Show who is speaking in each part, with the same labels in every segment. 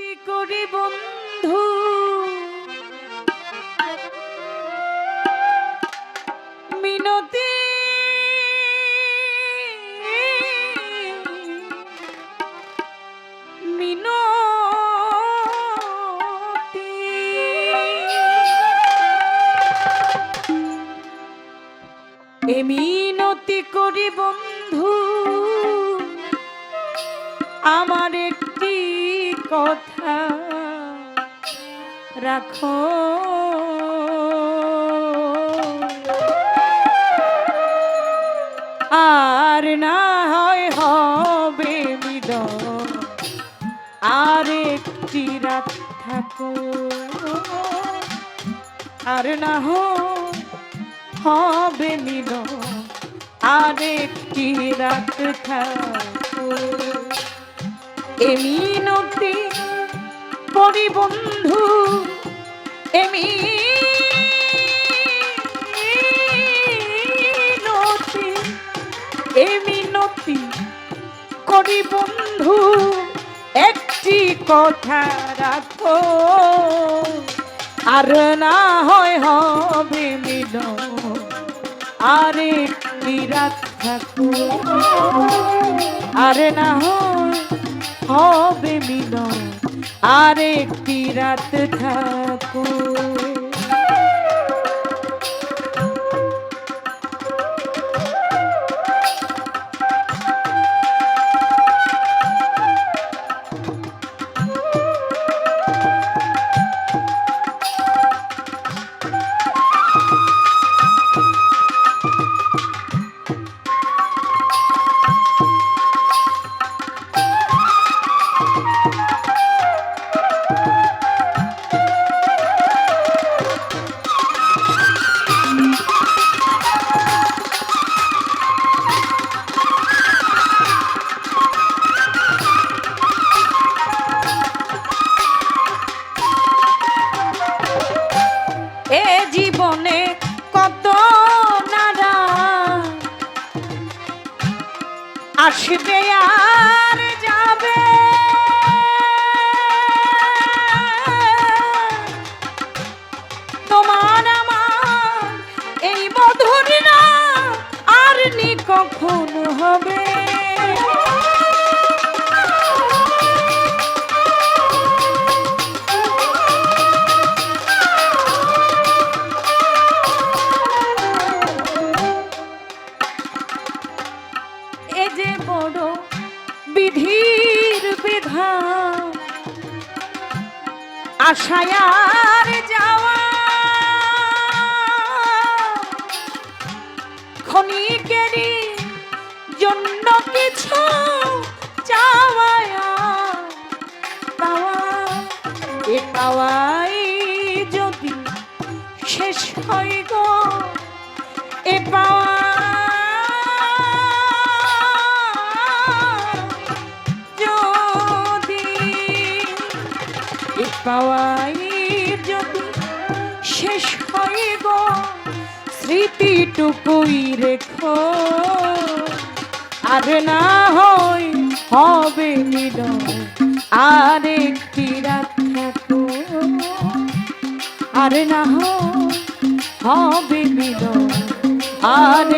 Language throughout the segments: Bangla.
Speaker 1: মিনতি করি বন্ধু। মিনতি। মিনতি। মিনতি করি বন্ধু। আমার একটি কথা রাখো। আর না হয় হবে মিলন আর একটি রাত থাকো। আর না হবে মিলন আর একটি রাত থাকো। এমি নতি পরি বন্ধু এমি নতি এমি করি বন্ধু, একটি কথা রাখো। আর না হয় হবে মিলন, আর রাত থাকো। আর না হয় হবে মিলন। আর একটি রাত থাকো আসবে আর যাবে। তোমার আমার এই মধুর না আর নি কখন হবে? বড় বিধির বিধান আশায় আর যাওয়া। ক্ষণিকেরই জন্য কিছু চাওয়ায় পাওয়া। এ পাওয়াই যদি শেষ হয় গো, এ পাওয়া পাওয়াই যদি শেষ হয় গো স্মৃতিটুকুই রেখো। আর না হয় হবে মিলন আর একটি রাত থাকো আর না হবে মিলন আর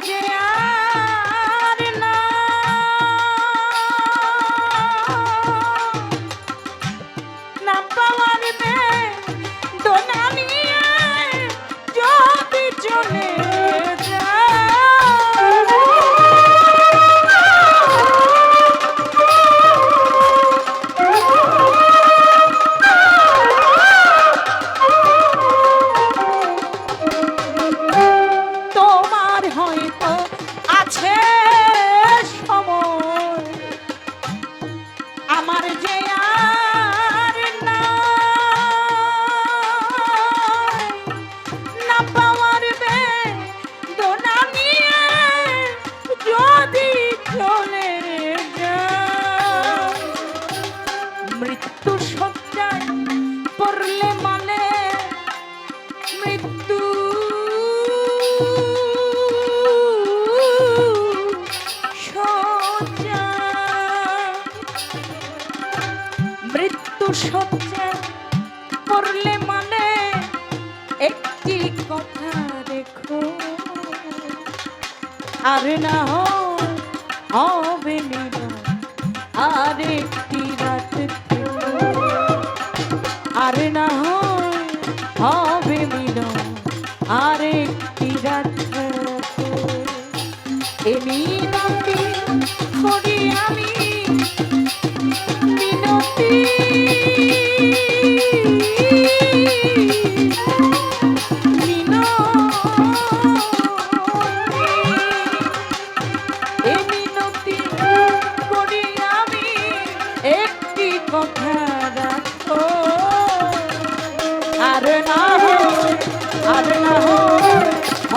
Speaker 1: যে মৃত্যু সবচেয়ে করলে মানে একটি কথা রেখো। আর না হবে আরে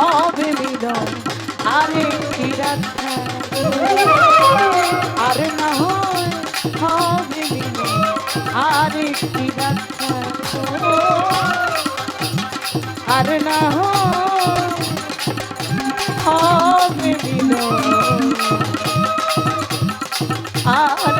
Speaker 1: I'll be me done. I'll be me done. R